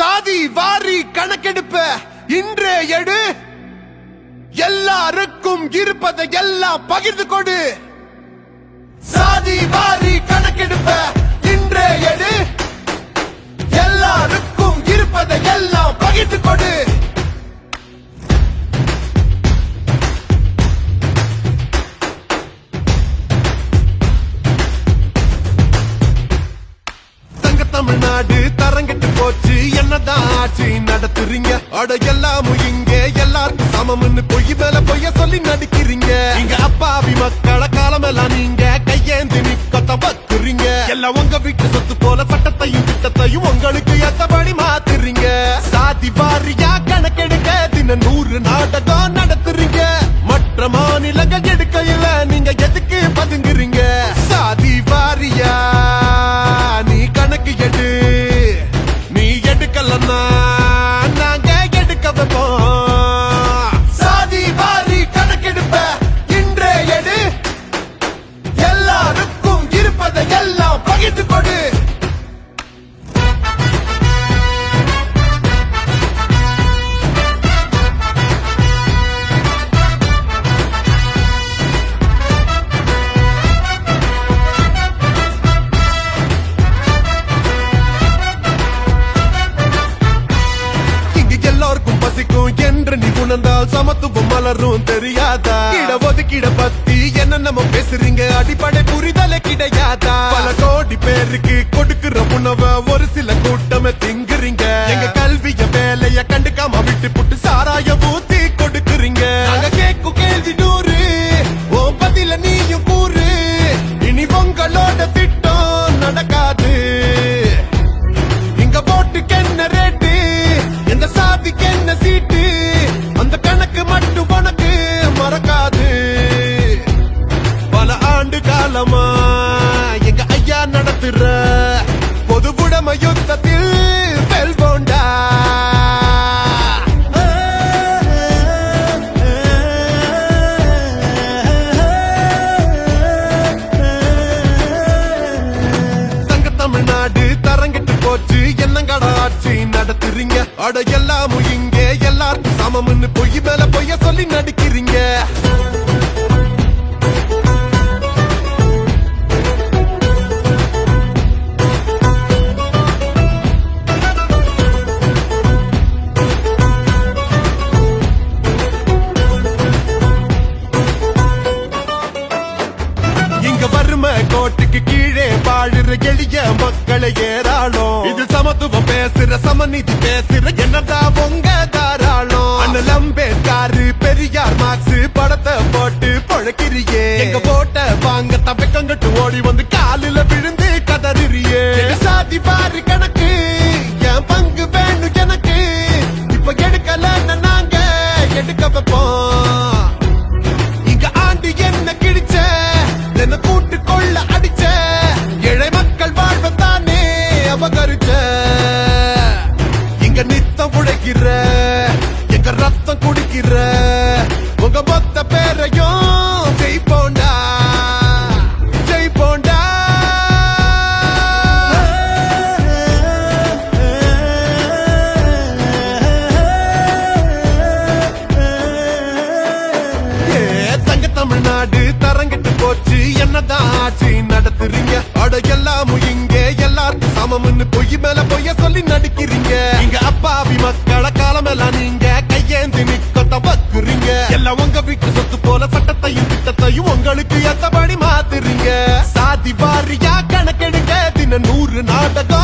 சாதி வாரி கணக்கெடுப்ப இன்றே எடு. எல்லாருக்கும் இருப்பதை எல்லாம் பகிர்ந்து கொடு. சாதி வாரி கணக்கெடுப்ப இன்றே எடு. எல்லாருக்கும் இருப்பதை எல்லாம் பகிர்ந்து கொடு. தமிழ்நாடு தரங்கிட்டு போச்சு. என்னதான் ஆட்சி நடத்துறீங்க? அட எல்லாமும் இங்க. எல்லாருக்கும் சமம்னு பொய் மேல பொய்ய சொல்லி நடிக்கிறீங்க. இங்க அப்பாவி மக்களை காலமெல்லாம் நீங்க கையேந்தி நிக்கத்த பக்குறீங்க எல்லாம் உங்க வீட்டு சொத்து போல சட்டத்தையும் திட்டத்தையும் உங்களுக்கு ஏத்தபடி சமத்துவம் மலரும் தெரியாதா? இட ஒதுக்கிட பத்தி என்ன நம்ம பேசுறீங்க. அடிப்படை புரிதல கிடையாதா? பல கோடி பேருக்கு கொடுக்கிற உணவ ஒரு சில கூட்டமே திங்குறீங்க. எங்க கல்விய வேலைய கண்டுக்காம விட்டு புட்டு சாராய ஊத்தி நடத்துறீங்க எல்லாமும் இங்கே. எல்லாருக்கும் சமம்னு பொய் மேல பொய்ய சொல்லி நடிக்கிறீங்க. கோட்டுக்கு கீழே வாழுற எளிய மக்களை ஏறாளம் இது சமத்துவம் பேசுற சமநீதி பேசுற என்னதான் உங்க தாராளம்? அண்ணல் அம்பேத்காரு பெரியார் மார்க்ஸ் படத்தை போட்டு பொழக்கிறியே எங்க போட்ட வாங்க தப்பக்கங்கட்டு மொத்த பேரையும் ஜெயிப்போண்டா ஜெயிப்போண்டா தங்க தமிழ்நாடு தரங்கிட்டு போச்சு. என்னதான் ஆட்சி நடத்துறீங்க? அட எல்லாமும் இங்க எல்லாருக்கும் சமம்னு பொய் மேல பொய்ய சொல்லி நடிக்கிறீங்க. இங்க அப்பாவி மக்களை காலமெல்லாம் நீங்க கையேந்தி நிக்கத்த வக்குறீங்க. எல்லாம் உங்க வீட்டு எல்லாத்தையும் உங்களுக்கு எத்தபடி மாத்துறீங்க சாதி வாரியா கணக்கெடுங்க தின நூறு நாடகம்.